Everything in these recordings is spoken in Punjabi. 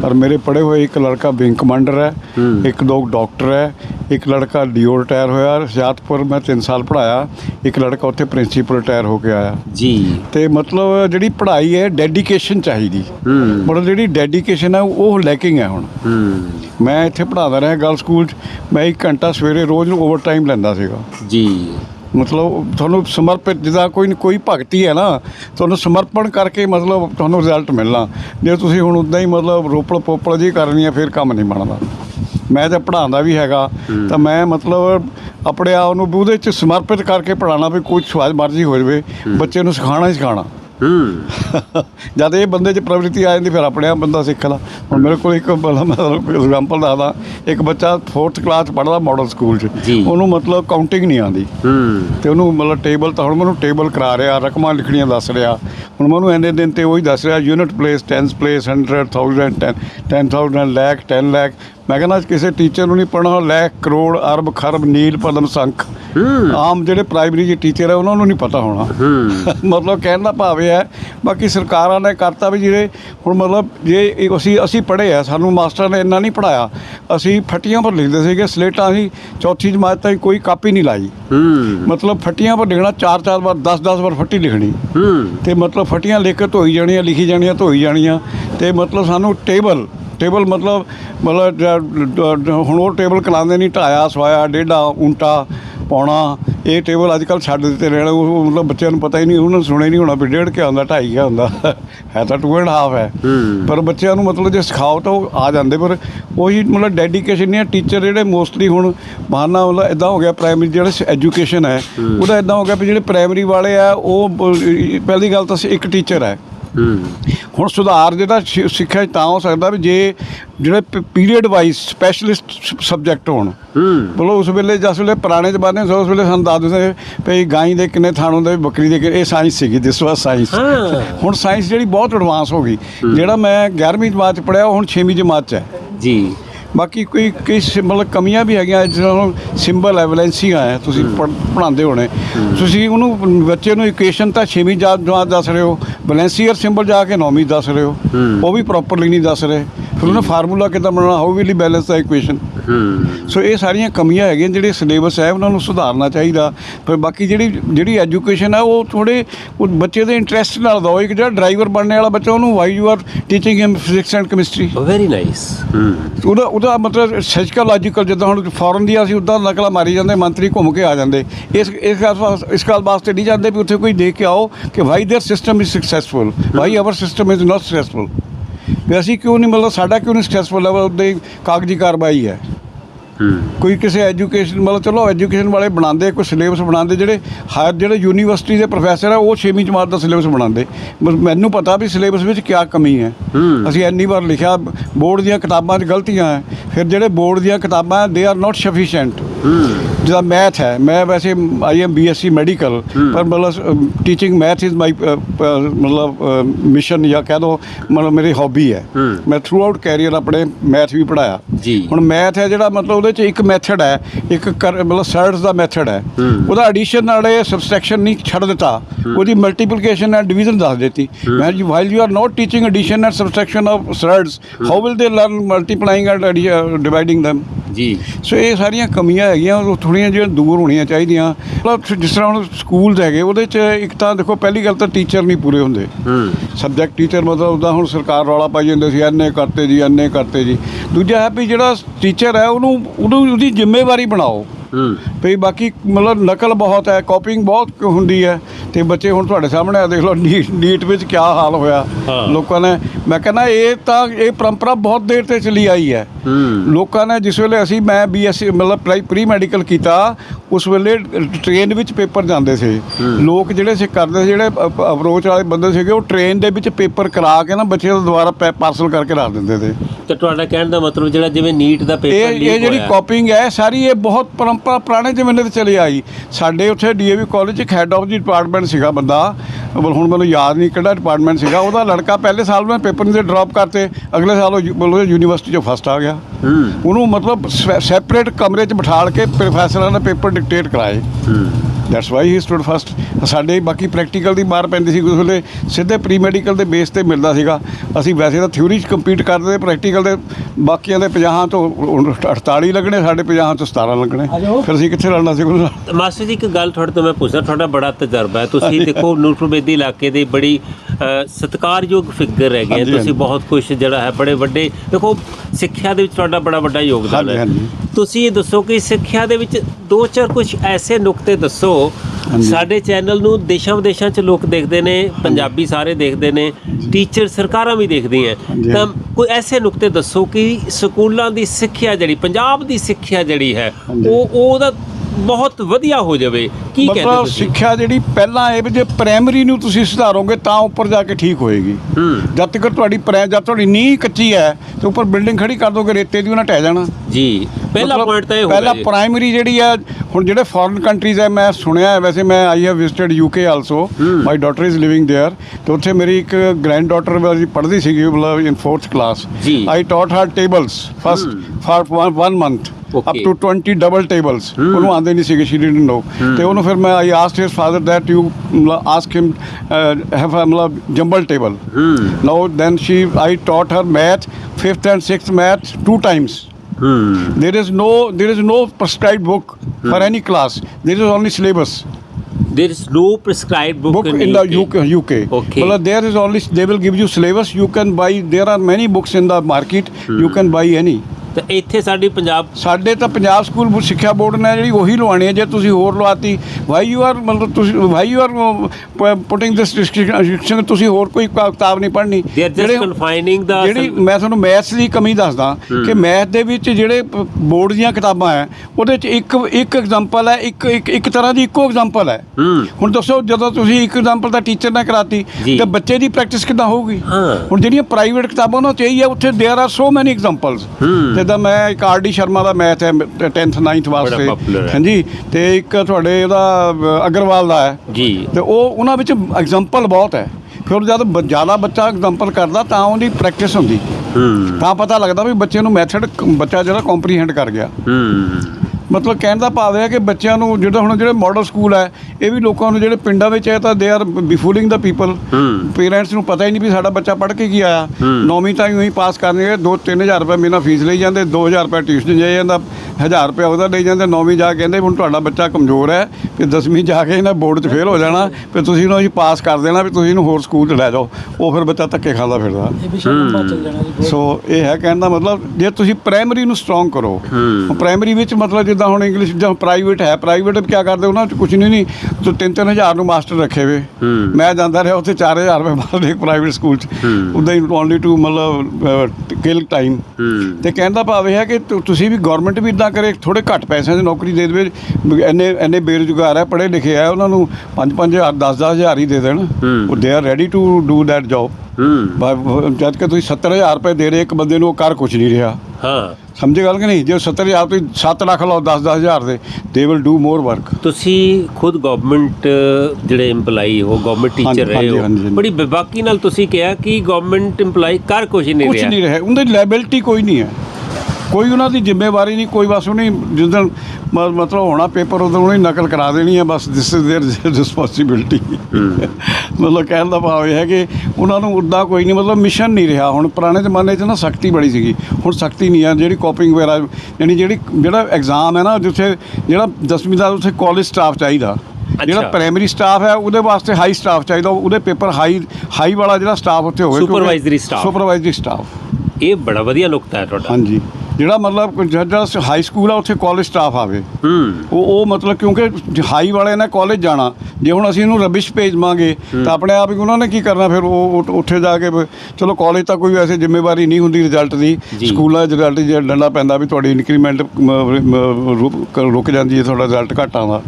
और मेरे पढ़े हुए एक लड़का विंग कमांडर है एक दो डॉक्टर है ਇੱਕ ਲੜਕਾ ਡੀਓ ਰਿਟਾਇਰ ਹੋਇਆ ਰਸ਼ਿਆਤਪੁਰ ਮੈਂ 3 ਸਾਲ ਪੜਾਇਆ ਇੱਕ ਲੜਕਾ ਉੱਥੇ ਪ੍ਰਿੰਸੀਪਲ ਰਿਟਾਇਰ ਹੋ ਕੇ ਆਇਆ ਜੀ ਤੇ ਮਤਲਬ ਜਿਹੜੀ ਪੜ੍ਹਾਈ ਹੈ ਡੈਡੀਕੇਸ਼ਨ ਚਾਹੀਦੀ ਹੂੰ ਮਤਲਬ ਜਿਹੜੀ ਡੈਡੀਕੇਸ਼ਨ ਹੈ ਉਹ ਲੈਕਿੰਗ ਹੈ ਹੁਣ ਹੂੰ ਮੈਂ ਇੱਥੇ ਪੜ੍ਹਾਉਂਦਾ ਰਿਹਾ ਗਰਲ ਸਕੂਲ 'ਚ ਮੈਂ 1 ਘੰਟਾ ਸਵੇਰੇ ਰੋਜ਼ ਨੂੰ ਓਵਰ ਟਾਈਮ ਲੈਂਦਾ ਸੀਗਾ ਜੀ ਮਤਲਬ ਤੁਹਾਨੂੰ ਸਮਰਪਿਤ ਜਿਹਦਾ ਕੋਈ ਨਾ ਕੋਈ ਭਗਤੀ ਹੈ ਨਾ ਤੁਹਾਨੂੰ ਸਮਰਪਣ ਕਰਕੇ ਮਤਲਬ ਤੁਹਾਨੂੰ ਰਿਜ਼ਲਟ ਮਿਲਣਾ। ਜੇ ਤੁਸੀਂ ਹੁਣ ਉਦਾਂ ਹੀ ਮਤਲਬ ਰੋਪੜ ਪੋਪੜ ਜੀ ਕਰਨੀ ਹੈ ਫਿਰ ਕੰਮ ਨਹੀਂ ਬਣਦਾ। ਮੈਂ ਤਾਂ ਪੜ੍ਹਾਉਂਦਾ ਵੀ ਹੈਗਾ ਤਾਂ ਮੈਂ ਮਤਲਬ ਆਪਣੇ ਆਪ ਨੂੰ ਉਹਦੇ ਚ ਸਮਰਪਿਤ ਕਰਕੇ ਪੜਾਉਣਾ ਵੀ ਕੋਈ ਸਵਾਦ ਮਰਜ਼ੀ ਹੋ। ਜਾਵੇ ਬੱਚੇ ਨੂੰ ਸਿਖਾਉਣਾ ਹੀ ਸਿਖਾਉਣਾ। ਹੂੰ। ਜਦ ਇਹ ਬੰਦੇ 'ਚ ਪ੍ਰਵਿਰਤੀ ਆ ਜਾਂਦੀ ਫਿਰ ਆਪਣੇ ਆਪ ਬੰਦਾ ਸਿੱਖ ਲਾ। ਹੁਣ ਮੇਰੇ ਕੋਲ ਇੱਕ ਮਤਲਬ ਐਗਜ਼ਾਮਪਲ ਦੱਸਦਾ। ਇੱਕ ਬੱਚਾ 4th ਕਲਾਸ ਪੜ੍ਹਦਾ ਮਾਡਲ ਸਕੂਲ 'ਚ। ਉਹਨੂੰ ਮਤਲਬ ਕਾਊਂਟਿੰਗ ਨਹੀਂ ਆਉਂਦੀ। ਹੂੰ। ਤੇ ਉਹਨੂੰ ਮਤਲਬ ਟੇਬਲ ਤਾਂ ਹੁਣ ਮੈਨੂੰ ਟੇਬਲ ਕਰਾ ਰਿਹਾ ਰਕਮਾਂ ਲਿਖਣੀਆਂ ਦੱਸ ਰਿਹਾ। ਹੁਣ ਮੈਨੂੰ ਇੰਨੇ ਦਿਨ ਤੇ ਉਹੀ ਦੱਸ ਰਿਹਾ unit place 10th place 100,000 10 10000 lakh 10 lakh ਮੈਂ ਕਹਿੰਦਾ ਕਿਸੇ ਟੀਚਰ ਨੂੰ ਨਹੀਂ ਪੜ੍ਹਨਾ ਲੱਖ ਕਰੋੜ ਅਰਬ ਖਰਬ ਨੀਲ ਪਦਮ ਸੰਖ। ਆਮ ਜਿਹੜੇ ਪ੍ਰਾਇਮਰੀ ਦੇ ਟੀਚਰ ਹੈ ਉਹਨਾਂ ਨੂੰ ਨਹੀਂ ਪਤਾ ਹੋਣਾ। ਮਤਲਬ ਕਹਿਣ ਦਾ ਭਾਵ ਇਹ ਹੈ ਬਾਕੀ ਸਰਕਾਰਾਂ ਨੇ ਕਰਤਾ ਵੀ ਜਿਹੜੇ ਹੁਣ ਮਤਲਬ ਜੇ ਅਸੀਂ ਅਸੀਂ ਪੜ੍ਹੇ ਆ ਸਾਨੂੰ ਮਾਸਟਰ ਨੇ ਇੰਨਾ ਨਹੀਂ ਪੜਾਇਆ ਅਸੀਂ ਫੱਟੀਆਂ ਪਰ ਲਿਖਦੇ ਸੀਗੇ ਸਲੇਟਾਂ ਅਸੀਂ ਚੌਥੀ ਜਮਾਤ ਤਾਈਂ ਕੋਈ ਕਾਪੀ ਨਹੀਂ ਲਾਈ। ਮਤਲਬ ਫੱਟੀਆਂ ਪਰ ਲਿਖਣਾ ਚਾਰ ਚਾਰ ਵਾਰ 10 10 ਵਾਰ ਫੱਟੀ ਲਿਖਣੀ। ਤੇ ਮਤਲਬ ਫੱਟੀਆਂ ਲਿਖ ਕੇ ਧੋਈ ਜਾਣੀਆਂ ਲਿਖੀ ਜਾਣੀਆਂ ਧੋਈ ਜਾਣੀਆਂ ਤੇ ਮਤਲਬ ਸਾਨੂੰ ਟੇਬਲ ਟੇਬਲ ਮਤਲਬ ਮਤਲਬ ਹੁਣ ਉਹ ਟੇਬਲ ਕਲਾਉਂਦੇ ਨਹੀਂ ਢਾਇਆ ਸਵਾਇਆ ਡੇਢਾ ਉਲਟਾ ਪੌਣਾ ਇਹ ਟੇਬਲ ਅੱਜ ਕੱਲ ਛੱਡ ਦਿੱਤੇ ਨੇ ਉਹ ਮਤਲਬ ਬੱਚਿਆਂ ਨੂੰ ਪਤਾ ਹੀ ਨਹੀਂ ਉਹਨਾਂ ਨੂੰ ਸੁਣਿਆ ਹੀ ਨਹੀਂ ਹੋਣਾ ਵੀ ਡੇਢ ਕਿਆ ਹੁੰਦਾ ਢਾਈ ਕਿਆ ਹੁੰਦਾ। ਹੈ ਤਾਂ 2 ਐਂਡ ਹਾਫ ਹੈ। ਪਰ ਬੱਚਿਆਂ ਨੂੰ ਮਤਲਬ ਜੇ ਸਿਖਾਓ ਤਾਂ ਉਹ ਆ ਜਾਂਦੇ ਪਰ ਉਹੀ ਮਤਲਬ ਡੈਡੀਕੇਸ਼ਨ ਨਹੀਂ ਹੈ। ਟੀਚਰ ਜਿਹੜੇ ਮੋਸਟਲੀ ਹੁਣ ਮਾਨਾ ਮਤਲਬ ਇਦਾਂ ਹੋ ਗਿਆ ਪ੍ਰਾਇਮਰੀ ਜਿਹੜਾ ਐਜੂਕੇਸ਼ਨ ਹੈ ਉਹਦਾ ਇਦਾਂ ਹੋ ਗਿਆ ਵੀ ਜਿਹੜੇ ਪ੍ਰਾਇਮਰੀ ਵਾਲੇ ਆ ਉਹ ਪਹਿਲੀ ਗੱਲ ਤਾਂ ਇੱਕ ਟੀਚਰ ਹੂੰ। ਹੁਣ ਸੁਧਾਰ ਜਿਹੜਾ ਸਿ- ਸਿੱਖਿਆ 'ਚ ਤਾਂ ਹੋ ਸਕਦਾ ਵੀ ਜੇ ਜਿਹੜੇ ਪੀਰੀਅਡ ਵਾਈਜ਼ ਸਪੈਸ਼ਲਿਸਟ ਸਬਜੈਕਟ ਹੋਣ। ਹੂੰ। ਬੋਲੋ ਉਸ ਵੇਲੇ ਜਿਸ ਵੇਲੇ ਪੁਰਾਣੇ ਜ਼ਮਾਨੇ 'ਚ ਉਸ ਵੇਲੇ ਸਾਨੂੰ ਦੱਸ ਦਿੰਦੇ ਭਈ ਗਾਂ ਦੇ ਕਿੰਨੇ ਥਣ ਹੁੰਦੇ ਬੱਕਰੀ ਦੇ ਕਿੰਨੇ- ਇਹ ਸਾਇੰਸ ਸੀਗੀ ਦਿਸ ਵਾਸ ਸਾਇੰਸ ਹਾਂ। ਹੁਣ ਸਾਇੰਸ ਜਿਹੜੀ ਬਹੁਤ ਐਡਵਾਂਸ ਹੋ ਗਈ। ਜਿਹੜਾ ਮੈਂ 11ਵੀਂ ਜਮਾਤ 'ਚ ਪੜਿਆ ਉਹ ਹੁਣ 6ਵੀਂ ਜਮਾਤ 'ਚ ਹੈ। ਜੀ। ਬਾਕੀ ਕੋਈ ਕਈ ਸਿ- ਮਤਲਬ ਕਮੀਆਂ ਵੀ ਹੈਗੀਆਂ ਜਿਵੇਂ ਹੁਣ ਸਿੰਬਲ ਐਵਲੈਂਸੀਆਂ ਹੈ ਤੁਸੀਂ ਪੜ੍ਹਾਉਂਦੇ ਹੋਣੇ। ਤੁਸੀਂ ਉਹਨੂੰ ਬੱਚੇ ਨੂੰ ਇਕੁਏਸ਼ਨ ਤਾਂ 6ਵੀਂ ਜਾ- ਜਮਾਤ ਦੱਸ ਰਹੇ ਹੋ ਬੈਲੈਂਸੀਅਰ ਸਿੰਬਲ ਜਾ ਕੇ 9ਵੀਂ ਦੱਸ ਰਹੇ ਹੋ ਹੂੰ। ਉਹ ਵੀ ਪ੍ਰੋਪਰਲੀ ਨਹੀਂ ਦੱਸ ਰਹੇ। ਫਿਰ ਉਹਨੇ ਫਾਰਮੂਲਾ ਕਿੱਦਾਂ ਬਣਾਉਣਾ how will he balance the equation ਹੂੰ। ਸੋ ਇਹ ਸਾਰੀਆਂ ਕਮੀਆਂ ਹੈਗੀਆਂ ਜਿਹੜੇ ਸਿਲੇਬਸ ਹੈ ਉਹਨਾਂ ਨੂੰ ਸੁਧਾਰਨਾ ਚਾਹੀਦਾ। ਪਰ ਬਾਕੀ ਜਿਹੜੀ ਜਿਹੜੀ ਐਜੂਕੇਸ਼ਨ ਹੈ ਉਹ ਥੋੜੇ ਉਹ ਬੱਚੇ ਦੇ ਇੰਟਰਸਟ ਨਾਲ ਦਿਓ ਇੱਕ ਜਿਹੜਾ ਡਰਾਈਵਰ ਬਣਨੇ ਵਾਲਾ ਬੱਚਾ ਉਹਨੂੰ why you are teaching him physics and chemistry very nice ਹੂੰ। ਉਹਦਾ ਉਹਦਾ ਮਤਲਬ ਸਾਈਕੋਲੋਜੀਕਲ ਜਿੱਦਾਂ ਹੁਣ ਫੋਰਨ ਦੀ ਅਸੀਂ ਉਦਾਂ ਨਕਲਾਂ ਮਾਰੀ ਜਾਂਦੇ ਮੰਤਰੀ ਘੁੰਮ ਕੇ ਆ ਜਾਂਦੇ ਇਸ ਇਸ ਗੱਲ ਵਾਸ- ਇਸ ਗੱਲ ਵਾਸਤੇ ਨਹੀਂ ਜਾਂਦੇ ਵੀ ਉੱਥੇ ਕੋਈ ਦੇਖ ਕੇ ਆਓ ਕਿ why their system is successful why our system is not successful ਵੀ ਅਸੀਂ ਕਿਉਂ ਨਹੀਂ ਮਤਲਬ ਸਾਡਾ ਕਿਉਂ ਨਹੀਂ ਸਕਸੈਸਫੁਲ ਹੈ ਉਹਦੇ ਹੀ ਕਾਗਜ਼ੀ ਕਾਰਵਾਈ ਹੈ ਹੂੰ ਕੋਈ ਕਿਸੇ ਐਜੂਕੇਸ਼ਨ ਮਤਲਬ ਚਲੋ ਐਜੂਕੇਸ਼ਨ ਵਾਲੇ ਬਣਾਉਂਦੇ ਕੋਈ ਸਿਲੇਬਸ ਬਣਾਉਂਦੇ ਜਿਹੜੇ ਹਾਇਰ ਜਿਹੜੇ ਯੂਨੀਵਰਸਿਟੀ ਦੇ ਪ੍ਰੋਫੈਸਰ ਆ ਉਹ 6ਵੀਂ ਜਮਾਤ ਦਾ ਸਿਲੇਬਸ ਬਣਾਉਂਦੇ। ਮੈਨੂੰ ਪਤਾ ਵੀ ਸਿਲੇਬਸ ਵਿੱਚ ਕੀ ਕਮੀ ਹੈ। ਅਸੀਂ ਇੰਨੀ ਵਾਰ ਲਿਖਿਆ ਬੋਰਡ ਦੀਆਂ ਕਿਤਾਬਾਂ 'ਚ ਗਲਤੀਆਂ ਹੈ। ਫਿਰ ਜਿਹੜੇ ਬੋਰਡ ਦੀਆਂ ਕਿਤਾਬਾਂ ਦੇ ਆਰ ਨਾਟ ਸਫੀਸ਼ੀਐਂਟ ਜਿਹਦਾ ਮੈਥ ਹੈ। ਮੈਂ ਵੈਸੇ ਆਈ ਐਮ ਬੀਐਸਸੀ ਮੈਡੀਕਲ ਪਰ ਮਤਲਬ ਟੀਚਿੰਗ ਮੈਥ ਇਜ਼ ਮਾਈ ਮਤਲਬ ਮਿਸ਼ਨ ਜਾਂ ਕਹਿ ਦੋ ਮਤਲਬ ਮੇਰੀ ਹੌਬੀ ਹੈ। ਮੈਂ ਥਰੂ ਆਊਟ ਕੈਰੀਅਰ ਆਪਣੇ ਮੈਥ ਵੀ ਪੜਾਇਆ। ਹੁਣ ਮੈਥ ਹੈ ਜਿਹੜਾ ਮਤਲਬ ਉਹਦੇ ਚ ਇੱਕ ਮੈਥਡ ਹੈ ਇੱਕ ਮਤਲਬ ਸਰਡਸ ਦਾ ਮੈਥਡ ਹੈ। ਉਹਦਾ ਐਡੀਸ਼ਨ ਨਾਲੇ ਸਬਸਟ੍ਰੈਕਸ਼ਨ ਨਹੀਂ ਛੱਡ ਦਿੱਤਾ। ਉਹਦੀ ਮਲਟੀਪਲੀਕੇਸ਼ਨ ਐਂਡ ਡਿਵੀਜ਼ਨ ਦੱਸ ਦਿੱਤੀ। ਮੈਂ ਜੀ while you are not teaching addition and subtraction of surds how will they learn multiplying and dividing them? ਜੀ। ਸੋ ਇਹ ਸਾਰੀਆਂ ਕਮੀਆਂ ਹੈਗੀਆਂ ਉਹ ਥੋੜ੍ਹੀਆਂ ਜਿਹੀਆਂ ਦੂਰ ਹੋਣੀਆਂ ਚਾਹੀਦੀਆਂ। ਮਤਲਬ ਜਿਸ ਤਰ੍ਹਾਂ ਹੁਣ ਸਕੂਲਸ ਹੈਗੇ ਉਹਦੇ 'ਚ ਇੱਕ ਤਾਂ ਦੇਖੋ ਪਹਿਲੀ ਗੱਲ ਤਾਂ ਟੀਚਰ ਨਹੀਂ ਪੂਰੇ ਹੁੰਦੇ। ਸਬਜੈਕਟ ਟੀਚਰ ਮਤਲਬ ਉਹਦਾ ਹੁਣ ਸਰਕਾਰ ਰੌਲਾ ਪਾਈ ਜਾਂਦੇ ਸੀ ਐਨੇ ਕਰਤੇ ਜੀ ਐਨੇ ਕਰਤੇ ਜੀ। ਦੂਜਾ ਹੈ ਵੀ ਜਿਹੜਾ ਟੀਚਰ ਹੈ ਉਹਨੂੰ ਉਹਦੀ ਜ਼ਿੰਮੇਵਾਰੀ ਬਣਾਓ। ਵੀ ਬਾਕੀ ਮਤਲਬ ਨਕਲ ਬਹੁਤ ਹੈ ਕਾਪਿੰਗ ਬਹੁਤ ਹੁੰਦੀ ਹੈ ਤੇ ਬੱਚੇ ਹੁਣ ਤੁਹਾਡੇ ਸਾਹਮਣੇ ਆ ਦੇਖ ਲਓ ਨੀਟ ਵਿੱਚ ਕੀ ਹਾਲ ਹੋਇਆ। ਲੋਕਾਂ ਨੇ ਮੈਂ ਕਹਿੰਦਾ ਇਹ ਤਾਂ ਇਹ ਪਰੰਪਰਾ ਬਹੁਤ ਦੇਰ ਤੇ ਚਲੀ ਆਈ ਹੈ। ਹੂੰ। ਲੋਕਾਂ ਨੇ ਜਿਸ ਵੇਲੇ ਅਸੀਂ ਮੈਂ ਬੀਐਸਸੀ ਮਤਲਬ ਪ੍ਰੀ ਮੈਡੀਕਲ ਕੀਤਾ ਉਸ ਵੇਲੇ ਟ੍ਰੇਨ ਵਿੱਚ ਪੇਪਰ ਜਾਂਦੇ ਸੀ। ਲੋਕ ਜਿਹੜੇ ਸੀ ਕਰਦੇ ਸੀ ਜਿਹੜੇ ਅਪਰੋਚ ਵਾਲੇ ਬੰਦੇ ਸੀਗੇ ਉਹ ਟ੍ਰੇਨ ਦੇ ਵਿੱਚ ਪੇਪਰ ਕਰਾ ਕੇ ਨਾ ਬੱਚਿਆਂ ਦਾ ਦੁਬਾਰਾ ਪਾਰਸਲ ਕਰਕੇ ਰੱਖ ਦਿੰਦੇ ਸੀ। ਤੇ ਤੁਹਾਡਾ ਕਹਿਣ ਦਾ ਮਤਲਬ ਜਿਹੜਾ ਜਿਵੇਂ ਨੀਟ ਦਾ ਪੇਪਰ ਇਹ ਇਹ ਜਿਹੜੀ ਕਾਪਿੰਗ ਹੈ ਸਾਰੀ ਇਹ ਬਹੁਤ ਪਰੰਪਰਾ ਪੁਰਾਣੇ ਜ਼ਮਾਨੇ ਤੇ ਚਲੀ ਆਈ। ਸਾਡੇ ਉੱਥੇ ਡੀਏਵੀ ਕਾਲਜ ਇੱਕ ਹੈੱਡ ਆਫ ਦੀ ਡਿਪਾਰਟਮੈਂਟ ਸੀਗਾ ਬੰਦਾ। ਬਲ ਹੁਣ ਮੈਨੂੰ ਯਾਦ ਨਹੀਂ ਕਿਹੜਾ ਡਿਪਾਰਟਮੈਂਟ ਸੀਗਾ। ਉਹਦਾ ਲੜਕਾ ਪਹਿਲੇ ਸਾਲ ਮੈਂ ਪੇਪਰ ਨਹੀਂ ਡ੍ਰੌਪ ਕਰਤੇ ਅਗਲੇ ਸਾਲ ਉਹ ਯੂਨੀਵਰਸਿਟੀ 'ਚੋਂ ਫਸਟ ਆ ਗਿਆ। ਉਹਨੂੰ ਮਤਲਬ ਸੈਪਰੇਟ ਕਮਰੇ 'ਚ ਬਿਠਾਲ ਕੇ ਪ੍ਰੋਫੈਸਰਾਂ ਨੇ ਪੇਪਰ ਡਿਕਟੇਟ ਕਰਾਏ। That's why he stood first ਸਾਡੇ ਬਾਕੀ ਪ੍ਰੈਕਟੀਕਲ ਦੀ ਮਾਰ ਪੈਂਦੀ ਸੀ ਉਸ ਵੇਲੇ। ਸਿੱਧੇ ਪ੍ਰੀ ਮੈਡੀਕਲ ਦੇ ਬੇਸ ਤੇ ਮਿਲਦਾ ਸੀਗਾ। ਅਸੀਂ ਵੈਸੇ ਤਾਂ ਥਿਊਰੀ 'ਚ ਕੰਪੀਟ ਕਰਦੇ ਪ੍ਰੈਕਟੀਕਲ ਦੇ ਬਾਕੀਆਂ ਦੇ 50 ਤੋਂ 48 ਲੱਗਣੇ ਸਾਡੇ 50 ਤੋਂ 17 ਲੱਗਣੇ। ਫਿਰ ਅਸੀਂ ਕਿੱਥੇ ਲੜਨਾ ਸੀ ਉਹਨਾਂ ਨਾਲ ਮਾਸਟਰ ਜੀ ਇੱਕ ਗੱਲ ਤੁਹਾਡੇ ਤੋਂ ਮੈਂ ਪੁੱਛਦਾ ਤੁਹਾਡਾ ਬੜਾ ਤਜਰਬਾ ਹੈ। ਤੁਸੀਂ ਦੇਖੋ ਨੂਰਪੁਰਬੇਦੀ ਇਲਾਕੇ ਦੇ ਬੜੀ ਸਤਿਕਾਰਯੋਗ ਫਿਗਰ ਹੈਗੇ ਆ। ਹਾਂਜੀ, ਤੁਸੀਂ। ਬਹੁਤ ਕੁਝ ਜਿਹੜਾ ਹੈ ਬੜੇ ਵੱਡੇ ਦੇਖੋ ਸਿੱਖਿਆ ਦੇ ਵਿੱਚ ਤੁਹਾਡਾ ਬੜਾ ਵੱਡਾ ਯੋਗਦਾਨ ਹੈ। ਤੁਸੀਂ ਇਹ ਦੱਸੋ ਕਿ ਸਿੱਖਿਆ ਦੇ ਵਿੱਚ ਦੋ ਚਾਰ ਕੁਝ ਐਸੇ ਨੁਕਤੇ ਦੱਸੋ ਹਾਂਜੀ। ਸਾਡੇ ਚੈਨਲ ਨੂੰ ਦੇਸ਼ਾਂ ਵਿਦੇਸ਼ਾਂ 'ਚ ਲੋਕ ਦੇਖਦੇ ਨੇ ਪੰਜਾਬੀ ਸਾਰੇ ਦੇਖਦੇ ਨੇ ਟੀਚਰ ਸਰਕਾਰਾਂ ਵੀ ਦੇਖਦੀਆਂ। ਤਾਂ ਕੋਈ ਐਸੇ ਨੁਕਤੇ ਦੱਸੋ ਕਿ ਸਕੂਲਾਂ ਦੀ ਸਿੱਖਿਆ ਜਿਹੜੀ ਪੰਜਾਬ ਦੀ ਸਿੱਖਿਆ ਜਿਹੜੀ ਹੈ। ਉਹ ਉਹਦਾ ਬਹੁਤ ਵਧੀਆ ਹੋ ਜਾਵੇ ਕੀ ਕਹਿੰਦੇ ਮਤਲਬ ਤੁਸੀਂ ਸਿੱਖਿਆ ਜਿਹੜੀ ਪਹਿਲਾਂ ਇਹ ਵੀ ਜੇ ਪ੍ਰਾਇਮਰੀ ਨੂੰ ਤੁਸੀਂ ਸੁਧਾਰੋਗੇ ਤਾਂ ਉੱਪਰ ਜਾ ਕੇ ਠੀਕ ਹੋਏਗੀ ਹੂੰ ਜਦ ਤੱਕ ਤੁਹਾਡੀ ਪ੍ਰੈ ਜਦ ਤੁਹਾਡੀ ਨੀਂਹ ਕੱਚੀ ਹੈ ਤੇ ਉੱਪਰ ਬਿਲਡਿੰਗ ਖੜੀ ਕਰ ਦੋਗੇ ਰੇਤੇ ਦੀ ਉਹਨਾਂ ਢਹਿ ਜਾਣਾ ਜੀ ਪਹਿਲਾ ਮਤਲਬ ਪੁਆਇੰਟ ਤਾਂ ਇਹ ਹੋ ਪਹਿਲਾ ਗਿਆ ਪ੍ਰਾਇਮਰੀ ਜਿਹੜੀ ਹੈ ਹੁਣ ਜਿਹੜੇ ਫੋਰਨ ਕੰਟਰੀਜ਼ ਹੈ ਮੈਂ ਸੁਣਿਆ ਹੈ ਵੈਸੇ ਮੈਂ I have visited UK also Hmm. My daughter is living there ਤੇ ਉੱਥੇ ਮੇਰੀ ਇੱਕ ਗ੍ਰੈਂਡ ਡਾਟਰ ਵਾਲੀ ਪੜ੍ਹਦੀ ਸੀਗੀ ਮਤਲਬ ਇਨ 4th ਕਲਾਸ ਜੀ। I taught her tables first for 1 month up to 20 double tables hmm. ਉਹਨੂੰ hmm. uh, hmm. She didn't know. Didn't know ਤੇ ਉਹਨੂੰ ਫਿਰ ਮੈਂ I asked his father that you ask him have a ਮਤਲਬ jumble table now then she I 5th and 6th math, two times. there is no there is no prescribed book for any class there is only syllabus there is no prescribed book, book in, in, the UK. UK. Okay. Well, there is only they will give you syllabus. You can buy. There are many books in the market. Hmm. You can buy any. ਤਾਂ ਇੱਥੇ ਸਾਡੀ ਪੰਜਾਬ ਸਾਡੇ ਤਾਂ ਪੰਜਾਬ ਸਕੂਲ ਬੁ- ਸਿੱਖਿਆ ਬੋਰਡ ਨੇ ਜਿਹੜੀ ਉਹੀ ਲਵਾਣੀ ਹੈ ਜੇ ਤੁਸੀਂ ਹੋਰ ਲਵਾਤੀ ਵਾਈ ਯੂ ਆਰ ਮਤਲਬ ਤੁਸੀਂ why you are putting this restriction ਤੁਸੀਂ ਹੋਰ ਕੋਈ ਕ- ਕਿਤਾਬ ਨਹੀਂ ਪੜ੍ਹਨੀ ਦੇ ਆਰ ਜਸਟ ਕਨਫਾਈਨਿੰਗ ਦਾ ਜਿਹੜੀ ਮੈਂ ਤੁਹਾਨੂੰ ਮੈਥਸ ਦੀ ਕਮੀ ਦੱਸਦਾ ਕਿ ਮੈਥ ਦੇ ਵਿੱਚ ਜਿਹੜੇ ਬੋਰਡ ਦੀਆਂ ਕਿਤਾਬਾਂ ਹੈ ਉਹਦੇ ਚ ਇੱਕ ਇੱਕ ਐਗਜ਼ਾਮਪਲ ਹੈ ਇੱਕ ਇੱਕ ਇੱਕ ਤਰ੍ਹਾਂ ਦੀ ਇੱਕੋ ਐਗਜ਼ਾਮਪਲ ਹੈ ਹੂੰ ਹੁਣ ਦੱਸੋ ਜਦੋਂ ਤੁਸੀਂ ਇੱਕ ਐਗਜ਼ਾਮਪਲ ਦਾ ਟੀਚਰ ਨੇ ਕਰਾਤੀ ਜੀ। ਤੇ ਬੱਚੇ ਦੀ ਪ੍ਰੈਕਟਿਸ ਕਿੱਦਾਂ ਹੋਊਗੀ ਹਾਂ। ਹੁਣ ਜਿਹੜੀਆਂ ਪ੍ਰਾਈਵੇਟ ਕਿਤਾਬਾਂ ਉਹਨਾਂ ਚ ਇਹੀ ਹੈ ਉੱਥੇ there are so many examples ਹੂੰ। ਜਿੱਦਾਂ ਮੈਂ ਇੱਕ ਆਰ ਡੀ ਸ਼ਰਮਾ ਦਾ ਮੈਥ ਹੈ 10th 9th ਵਾਸਤੇ। popular ਹੈ। ਹਾਂਜੀ ਤੇ ਇੱਕ ਤੁਹਾਡੇ ਉਹਦਾ ਅ, ਅਗਰਵਾਲ ਦਾ ਹੈ। ਜੀ। ਤੇ ਉਹ ਉਹਨਾਂ ਵਿੱਚ ਐਗਜ਼ਾਮਪਲ ਬਹੁਤ ਹੈ। ਫਿਰ ਜਦ ਬ- ਜ਼ਿਆਦਾ ਬੱਚਾ ਐਗਜ਼ਾਮਪਲ ਕਰਦਾ ਤਾਂ ਉਹਦੀ ਪ੍ਰੈਕਟਿਸ ਹੁੰਦੀ। ਹੂੰ। ਤਾਂ ਪਤਾ ਲੱਗਦਾ ਵੀ ਬੱਚੇ ਨੂੰ ਮੈਥਡ ਬੱਚਾ ਜਿਹੜਾ ਕੰਪਰੀਹੈਂਡ ਕਰ ਗਿਆ। ਹੂੰ। ਮਤਲਬ ਕਹਿਣ ਦਾ ਭਾਵ ਹੈ ਕਿ ਬੱਚਿਆਂ ਨੂੰ ਜਿਹੜਾ ਹੁਣ ਜਿਹੜੇ ਮਾਡਲ ਸਕੂਲ ਹੈ ਇਹ ਵੀ ਲੋਕਾਂ ਨੂੰ ਜਿਹੜੇ ਪਿੰਡਾਂ ਵਿੱਚ ਹੈ ਤਾਂ they are befooling the people parents ਨੂੰ ਪਤਾ ਹੀ ਨਹੀਂ ਵੀ ਸਾਡਾ ਬੱਚਾ ਪੜ੍ਹ ਕੇ ਕੀ ਆਇਆ। ਨੌਵੀਂ ਤਾਂ ਹੀ ਪਾਸ ਕਰਨਗੇ 2-3000 ਰੁਪਏ ਮਹੀਨਾ ਫੀਸ ਲਈ ਜਾਂਦੇ 2000 ਰੁਪਏ ਟਿਊਸ਼ਨ ਜਾਈ ਜਾਂਦਾ। 1000 ਰੁਪਏ ਉਹਦਾ ਲਈ ਜਾਂਦੇ ਨੌਵੀਂ ਜਾ ਕੇ ਕਹਿੰਦੇ ਹੁਣ ਤੁਹਾਡਾ ਬੱਚਾ ਕਮਜ਼ੋਰ ਹੈ ਕਿ 10ਵੀਂ ਜਾ ਕੇ ਇਹਨਾਂ ਬੋਰਡ 'ਚ ਫੇਲ ਹੋ ਜਾਣਾ ਫਿਰ ਤੁਸੀਂ ਇਹਨੂੰ ਅਸੀਂ ਪਾਸ ਕਰ ਦੇਣਾ ਵੀ ਤੁਸੀਂ ਇਹਨੂੰ ਹੋਰ ਸਕੂਲ 'ਚ ਲੈ ਜਾਓ ਉਹ ਫਿਰ ਬੱਚਾ ਧੱਕੇ ਖਾਂਦਾ ਫਿਰਦਾ ਵੀ। ਸੋ ਇਹ ਹੈ ਕਹਿਣ ਦਾ ਮਤਲਬ ਜੇ ਤੁਸੀਂ ਪ੍ਰਾਇਮਰੀ ਨੂੰ ਸਟਰੋਂਗ ਕਰੋ। ਪ੍ਰਾਇਮਰੀ ਵਿੱਚ ਮਤਲਬ ਜਿੱਦਾਂ ਹੁਣ ਇੰਗਲਿਸ਼ ਜਾਂ ਪ੍ਰਾਈਵੇਟ ਹੈ ਪ੍ਰਾਈਵੇਟ ਕੀ ਕਰਦੇ ਉਹਨਾਂ ਚ ਕੁਝ ਨਹੀਂ ਨਹੀਂ ਤੋ 3-3000 ਨੂੰ ਮਾਸਟਰ ਰੱਖੇ ਵੇ। ਮੈਂ ਜਾਂਦਾ ਰਿਹਾ ਉੱਥੇ 4000 ਰੁਪਏ ਬਾਅਦ ਇੱਕ ਪ੍ਰਾਈਵੇਟ ਸਕੂਲ ਚ। ਉਦਾਂ ਹੀ ਓਨਲੀ ਟੂ ਮਤਲਬ ਕਿਲ ਟਾਈਮ ਤੇ ਕਹਿੰਦਾ ਭਾਵ ਇਹ ਹੈ ਕਿ ਤੁਸੀਂ ਵੀ ਗਵਰਨਮੈਂਟ ਵੀ ਇਦਾਂ ਕਰੇ ਥੋੜੇ ਘੱਟ ਪੈਸਿਆਂ ਦੀ ਨੌਕਰੀ ਦੇ ਦੇਵੇ ਇੰਨੇ ਇੰਨੇ ਬੇਰੁਜ਼ਗਾਰ ਹੈ ਪੜ੍ਹੇ ਲਿਖੇ ਆ ਉਹਨਾਂ ਨੂੰ 5-5000 10-10000 ਹੀ ਦੇ ਦੇਣ। ਉਹ they are ready to do that job ਹੂੰ। ਜਦ ਕਿ ਤੁਸੀਂ 70000 ਰੁਪਏ ਦੇ ਰਹੇ ਇੱਕ ਬੰਦੇ ਨੂੰ ਉਹ ਕਰ ਕੁਝ ਨਹੀਂ ਰਿਹਾ। ਹਾਂ। ਸਮਝੇ ਗੱਲ ਕਿ ਨਹੀਂ? ਜੇ 70000 ਤੁਸੀਂ 7 ਲੱਖ ਲਾਓ 10-10000 ਦੇ they will do more work ਤੁਸੀਂ ਖੁਦ ਗਵਰਨਮੈਂਟ ਜਿਹੜੇ EMPLOYE ਹੋ ਗਵਰਨਮੈਂਟ ਟੀਚਰ ਰਹੇ ਹੋ। ਬੜੀ ਬੇਬਾਕੀ ਨਾਲ ਤੁਸੀਂ ਕਿਹਾ ਕਿ ਗਵਰਨਮੈਂਟ EMPLOYE ਕਰ ਕੁਝ ਨਹੀਂ ਕੁਝ ਰਿਹਾ। ਨਹੀਂ ਰਿਹਾ। ਉਹਦੀ ਲਾਇਬਿਲਟੀ ਕੋਈ ਨਹੀਂ ਹੈ। ਕੋਈ ਉਹਨਾਂ ਦੀ ਜ਼ਿੰਮੇਵਾਰੀ ਨਹੀਂ ਕੋਈ ਬਸ ਉਹਨੇ ਜਿਸ ਦਿਨ ਮ- ਮਤਲਬ ਹੋਣਾ ਪੇਪਰ ਉਦੋਂ ਉਹਨੇ ਨਕਲ ਕਰਾ ਦੇਣੀ ਹੈ ਬਸ ਦਿਸ ਇਜ਼ देयर ਰਿਸਪੌਂਸਿਬਿਲਟੀ ਮਤਲਬ ਕਹਿਣ ਦਾ ਭਾਵ ਇਹ ਹੈ ਕਿ ਉਹਨਾਂ ਨੂੰ ਉੱਦਾਂ ਕੋਈ ਨਹੀਂ ਮਤਲਬ ਮਿਸ਼ਨ ਨਹੀਂ ਰਿਹਾ ਹੁਣ ਪੁਰਾਣੇ ਜ਼ਮਾਨੇ 'ਚ ਨਾ ਸਖਤੀ ਬੜੀ ਸੀਗੀ ਹੁਣ ਸਖਤੀ ਨਹੀਂ ਆ ਜਿਹੜੀ ਕਾਪਿੰਗ ਵਗੈਰਾ ਯਾਨੀ ਜਿਹੜੀ ਜਿਹੜਾ ਐਗਜ਼ਾਮ ਹੈ ਨਾ ਜਿੱਥੇ ਜਿਹੜਾ 10ਵੀਂ ਦਾ ਉੱਥੇ ਕਾਲਜ ਸਟਾਫ ਚਾਹੀਦਾ ਜਿਹੜਾ ਅੱਛਾ। ਪ੍ਰਾਇਮਰੀ ਸਟਾਫ ਹੈ ਉਹਦੇ ਵਾਸਤੇ ਹਾਈ ਸਟਾਫ ਚਾਹੀਦਾ ਉਹਦੇ ਪੇਪਰ ਹਾਈ ਹਾਈ ਵਾਲਾ ਜਿਹੜਾ ਸਟਾਫ ਉੱਥੇ ਹੋਵੇ ਕਿਉਂਕਿ- Supervisory staff। ਸੁਪਰਵਾਈਜ਼ਰੀ ਸਟਾਫ ਇਹ ਬੜਾ ਵਧੀਆ ਨੁਕਤਾ ਹੈ ਤੁਹਾਡਾ ਹਾਂਜੀ ਜਿਹੜਾ ਮਤਲਬ ਜਿਹੜਾ ਹਾਈ ਸਕੂਲ ਆ ਉੱਥੇ ਕਾਲਜ ਸਟਾਫ ਆਵੇ। ਹੂੰ। ਉਹ ਉਹ ਮਤਲਬ ਕਿਉਂਕਿ ਹਾਈ ਵਾਲੇ ਨੇ ਕਾਲਜ ਜਾਣਾ। ਜੇ ਹੁਣ ਅਸੀਂ ਇਹਨੂੰ ਰਬਿਸ਼ ਭੇਜਵਾਂਗੇ ਤਾਂ ਆਪਣੇ ਆਪ ਹੀ ਉਹਨਾਂ ਨੇ ਕੀ ਕਰਨਾ? ਫਿਰ ਉਹ ਉੱਥੇ ਜਾ ਕੇ ਚਲੋ ਕਾਲਜ ਤਾਂ ਕੋਈ ਵੈਸੇ ਜ਼ਿੰਮੇਵਾਰੀ ਨਹੀਂ ਹੁੰਦੀ ਰਿਜ਼ਲਟ ਦੀ। ਸਕੂਲਾਂ 'ਚ ਰਿਜ਼ਲਟ ਜੇ ਡੰਡਾ ਪੈਂਦਾ ਵੀ ਤੁਹਾਡੀ ਇਨਕਰੀਮੈਂਟ ਰੁਕ ਜਾਂਦੀ ਹੈ ਤੁਹਾਡਾ ਰਿਜ਼ਲਟ ਘੱਟ ਆਉਂਦਾ।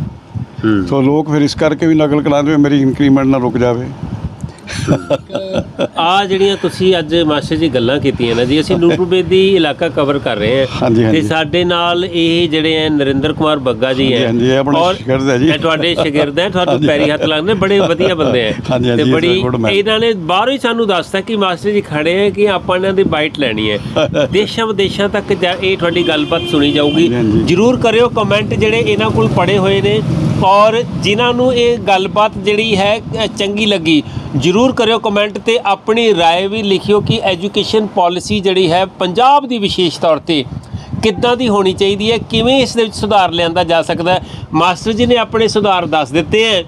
ਹੂੰ। ਸੋ ਲੋਕ ਫਿਰ ਇਸ ਕਰਕੇ ਵੀ ਨਕਲ ਕਰਾਉਂਦੇ ਮੇਰੀ ਇਨਕਰੀਮੈਂਟ ਨਾ ਰੁਕ ਜਾਵੇ। ਆ ਜਿਹੜੀਆਂ ਤੁਸੀਂ ਅੱਜ ਮਾਸਟਰ ਜੀ ਗੱਲਾਂ ਕੀਤੀਆਂ ਨਾ ਜੀ ਅਸੀਂ ਨੂਰਪੁਰਬੇਦੀ ਇਲਾਕਾ ਕਵਰ ਕਰ ਰਹੇ ਹਾਂ। ਤੇ ਸਾਡੇ ਨਾਲ ਇਹ ਜਿਹੜੇ ਹੈ ਨਰਿੰਦਰ ਕੁਮਾਰ ਬੱਗਾ ਜੀ ਹੈ ਹਾਂਜੀ, ਇਹ ਆਪਣੇ ਸ਼ਾਗਿਰਦ ਹੈ ਜੀ। ਇਹ ਤੁਹਾਡੇ ਸ਼ਾਗਿਰਦ ਹੈ ਤੁਹਾਨੂੰ। ਪੈਰੀ ਹੱਥ ਲਾਉਂਦੇ ਬੜੇ ਵਧੀਆ ਬੰਦੇ ਹੈ ਤੇ ਬੜੀ। ਇਹਨਾਂ ਨੇ ਬਾਹਰੋਂ ਹੀ ਸਾਨੂੰ ਦੱਸਤਾ ਕਿ ਮਾਸਟਰ ਜੀ ਖੜੇ ਹੈ ਕਿ ਆਪਾਂ ਇਹਨਾਂ ਦੀ ਬਾਈਟ ਲੈਣੀ ਹੈ ਦੇਸ਼ਾਂ ਵਿਦੇਸ਼ਾਂ ਤੱਕ ਇਹ ਤੁਹਾਡੀ ਗੱਲਬਾਤ ਸੁਣੀ ਜਾਊਗੀ। ਜਰੂਰ ਕਰਿਓ ਕਮੈਂਟ ਜਿਹੜੇ ਇਹਨਾਂ ਕੋਲ ਪੜੇ ਹੋਏ ਨੇ ਔਰ ਜਿਨ੍ਹਾਂ ਨੂੰ ਇਹ ਗੱਲਬਾਤ ਜਿਹੜੀ ਹੈ ਅ, ਚੰਗੀ ਲੱਗੀ ਜਰੂਰ ਕਰਿਓ ਕਮੈਂਟ ਤੇ ਆਪਣੀ رائے ਵੀ ਲਿਖਿਓ ਕਿ ਐਜੂਕੇਸ਼ਨ ਪਾਲਿਸੀ ਜਿਹੜੀ ਹੈ ਪੰਜਾਬ ਦੀ ਵਿਸ਼ੇਸ਼ ਤੌਰ ਤੇ ਕਿੱਦਾਂ ਦੀ ਹੋਣੀ ਚਾਹੀਦੀ ਹੈ ਕਿਵੇਂ ਇਸ ਦੇ ਵਿੱਚ ਸੁਧਾਰ ਲਿਆਂਦਾ ਜਾ ਸਕਦਾ ਹੈ ਮਾਸਟਰ ਜੀ ਨੇ ਆਪਣੇ ਸੁਧਾਰ ਦੱਸ ਦਿੱਤੇ ਹੈ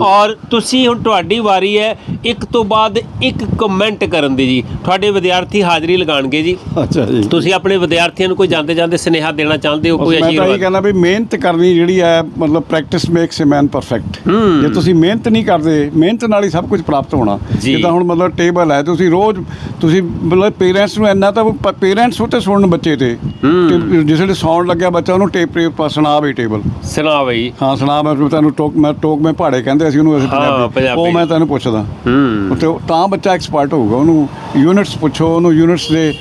ਔਰ ਤੁਸੀਂ ਹੁਣ ਤੁਹਾਡੀ ਵਾਰੀ ਹੈ ਇੱਕ ਤੋਂ ਬਾਅਦ ਇੱਕ ਕਮੈਂਟ ਕਰਨ ਦੀ ਜੀ। ਤੁਹਾਡੇ ਵਿਦਿਆਰਥੀ ਹਾਜ਼ਰੀ ਲਗਾਣਗੇ ਜੀ। ਅੱਛਾ ਜੀ। ਤੁਸੀਂ ਆਪਣੇ ਵਿਦਿਆਰਥੀਆਂ ਨੂੰ ਕੋਈ ਜਾਂਦੇ ਜਾਂਦੇ ਸੁਨੇਹਾ ਦੇਣਾ ਚਾਹੁੰਦੇ ਹੋ ਕੋਈ ਮੈਂ ਤਾਂ ਇਹ ਕਹਿੰਦਾ ਵੀ ਮਿਹਨਤ ਕਰਨੀ ਜਿਹੜੀ ਹੈ ਮਤਲਬ practice makes a man perfect. ਜੇ ਤੁਸੀਂ ਮਿਹਨਤ ਨਹੀਂ ਕਰਦੇ ਮਿਹਨਤ ਨਾਲ ਹੀ ਸਭ ਕੁਝ ਪ੍ਰਾਪਤ ਹੋਣਾ। ਜੀ। ਜਿੱਦਾਂ ਹੁਣ ਮਤਲਬ ਟੇਬਲ ਹੈ ਤੁਸੀਂ ਰੋਜ਼ ਤੁਸੀਂ ਮਤਲਬ ਪੇਰੈਂਟਸ ਨੂੰ ਇੰਨਾ ਤਾਂ ਪੇਰੈਂਟਸ ਉੱਤੇ ਸੁਣਨ ਬੱਚੇ ਤੇ। ਤੇ ਜਿਸ ਵੇਲੇ ਸੌਣ ਲੱਗਿਆ ਬੱਚਾ ਉਹਨੂੰ ਟੇਪ ਸੁਣਾ ਵੀ ਟੇਬਲ ਸੁਣਾ ਬਈ। ਹਾਂ ਸੁਣਾ ਮੈਂ ਤੁਹਾਨੂੰ ਟੋਕ ਮੈਂ ਟੋਕ ਮੈਂ ਪਹਾੜੇ ਕਹਿੰਦੇ ਅਸੀਂ ਉਹਨੂੰ ਅਸੀਂ ਪੰਜਾਬੀ। ਉਹ ਮੈਂ ਤੈਨੂੰ ਪੁੱਛਦਾ। ਹੂੰ। ਤੇ ਬੱਚਾ ਐਕਸਪਰਟ ਹੋਊਗਾ ਉਹਨੂੰ ਯੂਨਿਟਸ ਪੁੱਛੋ ਉਹਨੂੰ ਯੂਨਿਟਸ ਦੇ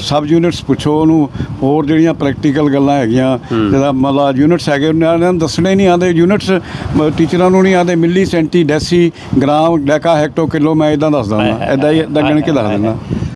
ਸਬ ਯੂਨਿਟਸ ਪੁੱਛੋ ਉਹਨੂੰ ਹੋਰ ਜਿਹੜੀਆਂ ਪ੍ਰੈਕਟੀਕਲ ਗੱਲਾਂ ਹੈਗੀਆਂ ਜਿਹਦਾ ਮਤਲਬ ਯੂਨਿਟਸ ਹੈਗੇ ਉਹਨਾਂ ਨੂੰ ਦੱਸਣੇ ਨਹੀਂ ਆਉਂਦੇ ਯੂਨਿਟਸ ਟੀਚਰਾਂ ਨੂੰ ਨਹੀਂ ਆਉਂਦੇ milli centi deci gram deca hecto kilo ਮੈਂ ਇਦਾਂ ਦੱਸਦਾ ਹਾਂ ਇਦਾਂ ਹੀ ਇਦਾਂ ਗਣ ਕੇ ਦੱਸ ਦਿੰਦਾ।